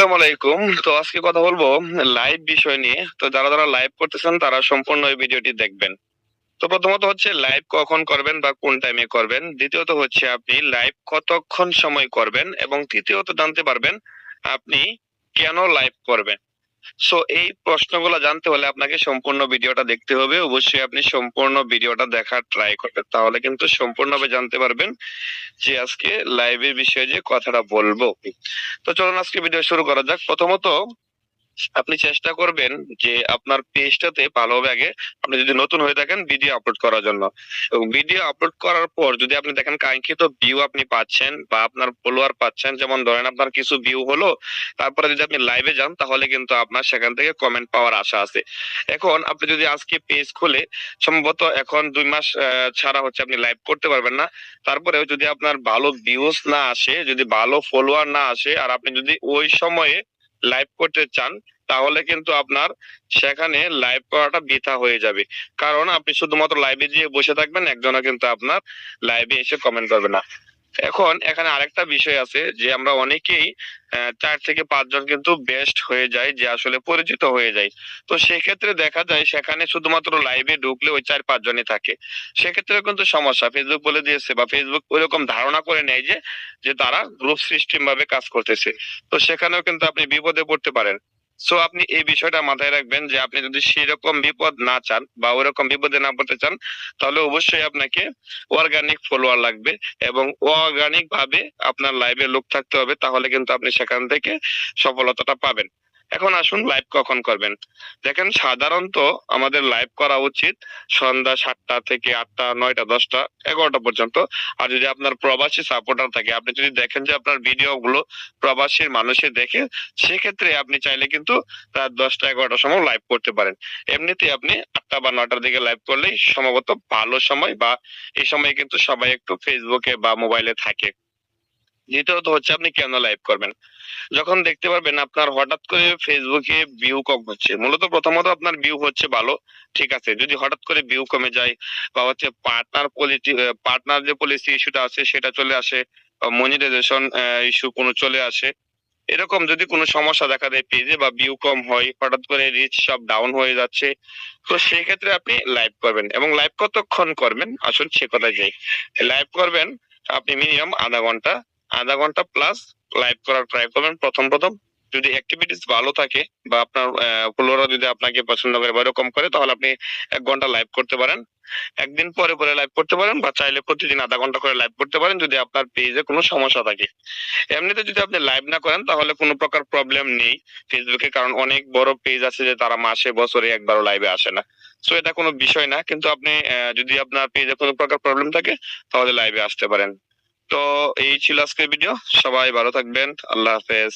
আসসালামু আলাইকুম। তো আজকে কথা বলব লাইভ বিষয় নিয়ে। তো যারা যারা লাইভ করতেছেন, তারা সম্পূর্ণ এই ভিডিওটি দেখবেন। তো প্রথমত হচ্ছে লাইভ কখন করবেন বা কোন টাইমে করবেন? দ্বিতীয়ত হচ্ছে আপনি লাইভ কতক্ষণ সময় করবেন? এবং তৃতীয়ত জানতে পারবেন আপনি কেন লাইভ করবেন। সো এই প্রশ্নগুলো জানতে হলে আপনাকে সম্পূর্ণ ভিডিওটা দেখতে হবে। অবশ্যই আপনি সম্পূর্ণ ভিডিওটা দেখার ট্রাই করবেন। তাহলে কিন্তু সম্পূর্ণভাবে জানতে পারবেন যে আজকে লাইভের বিষয়ে যে কথাটা বলব। তো চলুন আজকে ভিডিও শুরু করা যাক। প্রথমত আপনি চেষ্টা করবেন যে আপনার পেজটাতে ভালোভাবে আগে আপনি যদি নতুন হয়ে থাকেন ভিডিও আপলোড করার জন্য। এবং ভিডিও আপলোড করার পর যদি আপনি দেখেন কাঙ্ক্ষিত ভিউ আপনি পাচ্ছেন বা আপনার ফলোয়ার পাচ্ছেন, যেমন ধরেন আপনার কিছু ভিউ হলো, তারপরে যদি আপনি লাইভে যান, তাহলে কিন্তু আপনার সেখান থেকে কমেন্ট পাওয়ার আশা আছে। এখন আপনি যদি আজকে পেজ খুলে, সম্ভবত এখন দুই মাস ছাড়া হচ্ছে আপনি লাইভ করতে পারবেন না। তারপরেও যদি আপনার ভালো ভিউজ না আসে, যদি ভালো ফলোয়ার না আসে, আর আপনি যদি ওই সময়ে লাইভ করতে চান, তাহলে কিন্তু আপনার সেখানে লাইভ করাটা বৃথা হয়ে যাবে। কারণ আপনি শুধুমাত্র লাইভে গিয়ে বসে থাকবেন, একজনও কিন্তু আপনার লাইভে এসে কমেন্ট করবে না। এখন এখানে আরেকটা বিষয় আছে যে আমরা অনেকেই চার থেকে পাঁচজন কিন্তু বেস্ট হয়ে যায় যে আসলে পরিচিত হয়ে যায় তো সেক্ষেত্রে দেখা যায় সেখানে শুধুমাত্র লাইভে ঢুকলে ওই চার পাঁচজনই থাকে। সেক্ষেত্রে কিন্তু সমস্যা ফেসবুক বলে দিয়েছে বা ফেসবুক ওইরকম ধারণা করে নেয় যে যে তারা গ্রুপ সিস্টেম ভাবে কাজ করতেছে। তো সেখানেও কিন্তু আপনি বিপদে পড়তে পারেন। সো আপনি এই বিষয়টা মাথায় রাখবেন যে আপনি যদি সেরকম বিপদ না চান বা ওরকম বিপদে না পড়তে চান, তাহলে অবশ্যই আপনাকে অর্গানিক ফলোয়ার লাগবে এবং অর্গানিক ভাবে আপনার লাইভে লোক থাকতে হবে, তাহলে কিন্তু আপনি সেখান থেকে সফলতাটা পাবেন। এখন আসুন লাইভ কখন করবেন। দেখেন সাধারণত আমাদের লাইভ করা উচিত সন্ধ্যা সাতটা থেকে আটটা, নয়টা, দশটা, এগারোটা পর্যন্ত। আর যদি আপনার প্রবাসী সাপোর্টার থাকে, আপনি যদি দেখেন যে আপনার ভিডিও গুলো প্রবাসীর মানুষে দেখে, সেক্ষেত্রে আপনি চাইলে কিন্তু রাত দশটা, এগারোটার সময় লাইভ করতে পারেন। এমনিতে আপনি আটটা বা নয়টার দিকে লাইভ করলেই সম্ভবত ভালো সময় বা এই সময় কিন্তু সবাই একটু ফেসবুকে বা মোবাইলে থাকে। দ্বিতীয়ত হচ্ছে আপনি কেন লাইভ করবেন? যখন দেখতে পারবেন আপনার হঠাৎ করে ফেসবুকে ভিউ কম হচ্ছে। মূলত প্রথমত আপনার ভিউ হচ্ছে ভালো, ঠিক আছে? যদি হঠাৎ করে ভিউ কমে যায় বা হচ্ছে পার্টনার পলিসি পার্টনার যে পলিসি ইস্যুটা আছে সেটা চলে আসে মনিটাইজেশন ইস্যু কোনো চলে আসে, এরকম যদি কোনো সমস্যা দেখা দেয় পেজে বা ভিউ কম হয়, হঠাৎ করে রিচ সব ডাউন হয়ে যাচ্ছে, তো সেই ক্ষেত্রে আপনি লাইভ করবেন এবং লাইভ কতক্ষণ করবেন? আসুন সে কথায় যাই। লাইভ করবেন, আপনি মিনিমাম আধা ঘণ্টা আধা ঘণ্টা প্লাস লাইভ করার ট্রাই করবেন। প্রথম প্রথম যদি অ্যাক্টিভিটিস ভালো থাকে বা আপনার ফলোয়াররা যদি আপনাকে পছন্দ করে বা এরকম করে, তাহলে আপনি এক ঘণ্টা লাইভ করতে পারেন। একদিন পরে পরে লাইভ করতে পারেন বা চাইলে প্রতিদিন আধা ঘণ্টা করে লাইভ করতে পারেন যদি আপনার পেজে কোনো সমস্যা থাকে। এমনিতে যদি আপনি লাইভ না করেন, তাহলে কোনো প্রকার প্রবলেম নেই ফেসবুকে কারণ অনেক বড় পেজ আছে যে তারা মাসে, বছরে একবারও লাইভে আসে না। সো এটা কোনো বিষয় না। কিন্তু আপনি যদি আপনার পেজে কোনো প্রকার প্রবলেম থাকে, তাহলে লাইভে আসতে পারেন। তো এই ছিল আজকের ভিডিও সবাই ভালো থাকবেন। আল্লাহ হাফেজ।